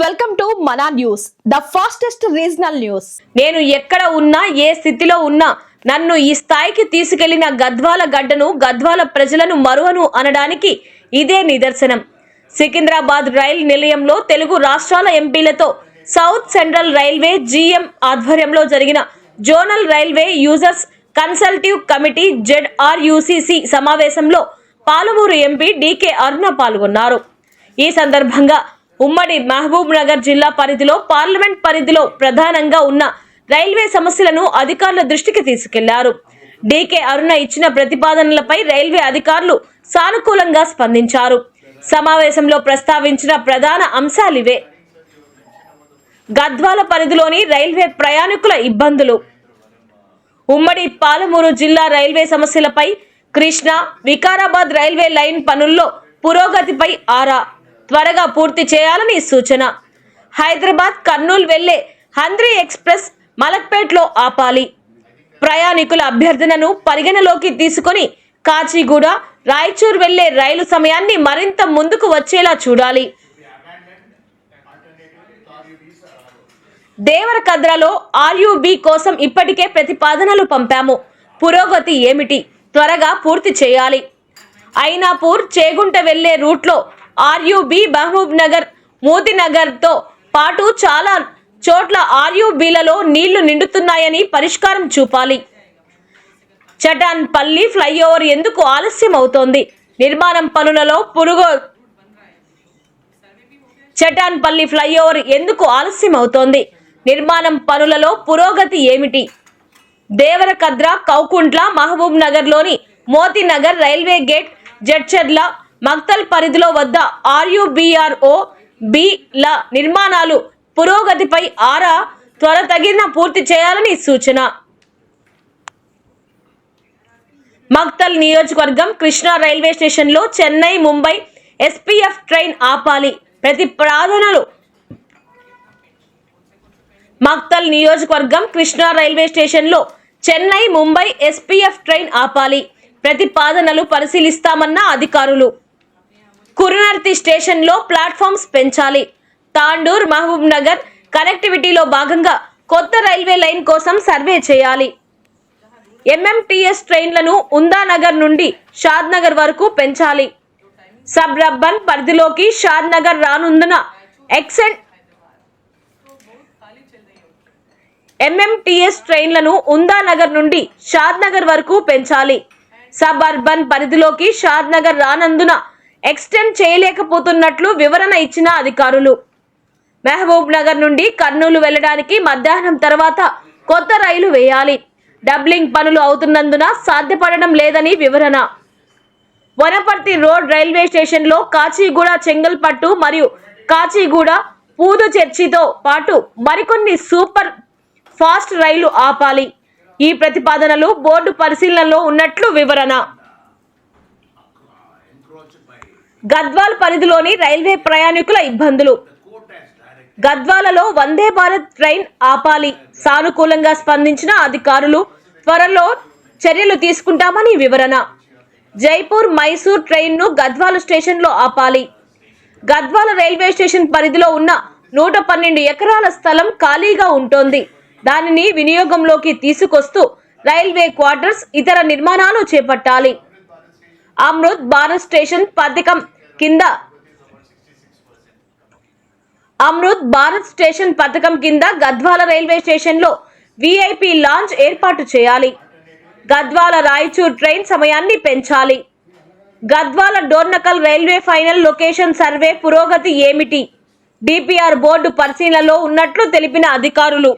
Welcome to Mana news the fastest regional news. నేను ఎక్కడ ఉన్నా ఏ స్థితిలో ఉన్నా నన్ను ఈ స్థాయికి తీసుకెళ్ళిన గద్వాల గడ్డను గద్వాల ప్రజలను మరువను అనడానికి ఇదే నిదర్శనం. సికింద్రాబాద్ రైల్ నిలయంలో తెలుగు రాష్ట్రాల ఎంపీలతో సౌత్ సెంట్రల్ రైల్వే జీఎం ఆధ్వర్యంలో జరిగిన zonal railway users consultive committee ZRUCC సమావేశంలో పాలమూరు ఎంపీ డీకే అరుణ పాల్గొన్నారు. ఈ సందర్భంగా ఉమ్మడి మహబూబ్ నగర్ జిల్లా పరిధిలో పార్లమెంట్ పరిధిలో ప్రధానంగా ఉన్న రైల్వే సమస్యలను అధికారుల దృష్టికి తీసుకెళ్ళారు. డీకే అరుణ ఇచ్చిన ప్రతిపాదనలపై రైల్వే అధికారులు సానుకూలంగా స్పందించారు. సమావేశంలో ప్రస్తావించిన ప్రధాన అంశాలివే గద్వాల పరిధిలోని రైల్వే ప్రయాణికుల ఇబ్బందులు. ఉమ్మడి పాలమూరు జిల్లా రైల్వే సమస్యలపై కృష్ణ వికారాబాద్ రైల్వే లైన్ పనుల్లో పురోగతిపై ఆరా. త్వరగా పూర్తి చేయాలని సూచన. హైదరాబాద్ కర్నూలు వెళ్ళే హంద్రీ ఎక్స్ప్రెస్ మలక్పేట్లో ఆపాలి. ప్రయాణికుల అభ్యర్థనను పరిగణలోకి తీసుకొని కాచిగూడ రాయచూర్ వెళ్ళే రైలు సమయాన్ని మరింత ముందుకు వచ్చేలా చూడాలి. దేవరకద్రలో ఆర్యూబీ కోసం ఇప్పటికే ప్రతిపాదనలు పంపాము. పురోగతి ఏమిటి? త్వరగా పూర్తి చేయాలి. అయినాపూర్ చేగుంట వెళ్ళే రూట్లో ఆర్యూబీ మహబూబ్ నగర్ మోతీనగర్తో పాటు చాలా చోట్ల ఆర్యూబీలలో నీళ్ళు నిండుతున్నాయని పరిష్కారం చూపాలి. చటాన్ పల్లి ఫ్లైఓవర్ ఎందుకు ఆలస్యం అవుతోంది నిర్మాణం పనులలో పురుగు చటాన్పల్లి ఫ్లైఓవర్ ఎందుకు ఆలస్యం అవుతోంది నిర్మాణం పనులలో పురోగతి ఏమిటి? దేవరకద్ర కౌకుంట్ల మహబూబ్ నగర్లోని మోతీనగర్ రైల్వే గేట్ జడ్చర్ల మక్తల్ పరిధిలో వద్ద ఆర్యుబిఆర్ఓ బిల నిర్మాణాలు పురోగతిపై ఆరా త్వరతగిన పూర్తి చేయాలని సూచన. మక్తల్ నియోజకవర్గం కృష్ణా రైల్వే స్టేషన్లో చెన్నై ముంబై ఎస్పీఎఫ్ ట్రైన్ ఆపాలి. ప్రతిపాదనలు మక్తల్ నియోజకవర్గం కృష్ణా రైల్వే స్టేషన్లో చెన్నై ముంబై ఎస్పీఎఫ్ ట్రైన్ ఆపాలి. ప్రతిపాదనలు పరిశీలిస్తామన్న అధికారులు. కురునర్తి స్టేషన్లో ప్లాట్ఫామ్స్ పెంచాలి. తాండూర్ మహబూబ్ నగర్ కనెక్టివిటీలో భాగంగా కొత్త రైల్వే లైన్ కోసం సర్వే చేయాలి. ఎంఎంటీఎస్ ట్రైన్లను ఉందానగర్ నుండి షాద్ నగర్ వరకు పెంచాలి. సబ్ రబ్బన్ పరిధిలోకి షాద్ నగర్ రానుందున ఎక్సెంట్ ఎంఎంటీఎస్ ట్రైన్లను ఉందానగర్ నుండి షాద్ నగర్ వరకు పెంచాలి. సబ్ అర్బన్ పరిధిలోకి షాద్నగర్ రానందున ఎక్స్టెండ్ చేయలేకపోతున్నట్లు వివరణ ఇచ్చిన అధికారులు. మహబూబ్ నగర్ నుండి కర్నూలు వెళ్ళడానికి మధ్యాహ్నం తర్వాత కొత్త రైలు వేయాలి. డబ్లింగ్ పనులు అవుతున్నందున సాధ్యపడడం లేదని వివరణ. వనపర్తి రోడ్ రైల్వే స్టేషన్లో కాచిగూడ చెంగల్పట్టు మరియు కాచిగూడ పూదు చర్చితో పాటు మరికొన్ని సూపర్ ఫాస్ట్ రైలు ఆపాలి. ఈ ప్రతిపాదనలు బోర్డు పరిశీలనలో ఉన్నట్లు వివరణ. గద్వాల్ పరిధిలోని రైల్వే ప్రయాణికుల ఇబ్బందులు. గద్వాలలో వందే భారత్ ట్రైన్ ఆపాలి. సానుకూలంగా స్పందించిన అధికారులు త్వరలో చర్యలు తీసుకుంటామని వివరణ. జైపూర్ మైసూర్ ట్రైన్ను గద్వాల స్టేషన్లో ఆపాలి. గద్వాల రైల్వే స్టేషన్ పరిధిలో ఉన్న నూట పన్నెండు ఎకరాల స్థలం ఖాళీగా ఉంటోంది. దానిని వినియోగంలోకి తీసుకొస్తూ రైల్వే క్వార్టర్స్ ఇతర నిర్మాణాలు చేపట్టాలి. అమృత్ భారత్ స్టేషన్ పథకం కింద అమృత్ భారత్ స్టేషన్ పథకం కింద గద్వాల రైల్వే స్టేషన్లో విఐపి లాంచ్ ఏర్పాటు చేయాలి. గద్వాల రాయచూర్ ట్రైన్ సమయాన్ని పెంచాలి. Gadwal Dornakal railway final location survey పురోగతి ఏమిటి? డిపిఆర్ బోర్డు పరిశీలనలో ఉన్నట్లు తెలిపిన అధికారులు.